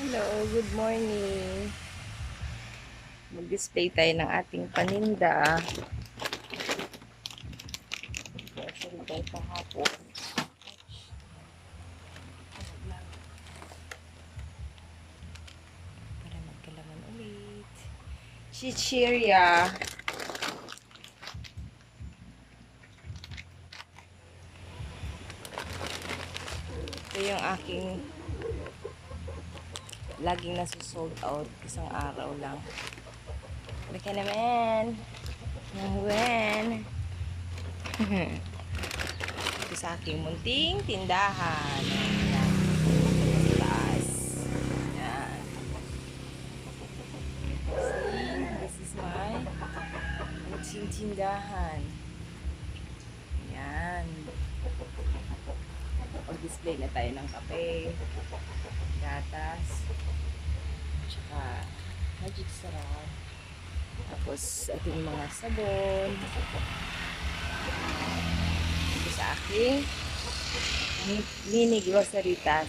Hello, good morning. Mag-display tayo ng ating paninda. Actually, tayo kahapon. Para magkalaman ulit. Chichirya. Ito yung aking laging nasusold out isang araw lang. Baka naman. Nahuwan. Ito sa aking munting tindahan. Ayan. Sa taas. Ayan. Munting tindahan. Ayan. Mag-display na tayo ng kape, gatas, magic sarap. Tapos, ating mga sabon. Ito sa aking mi- mini grocery tas.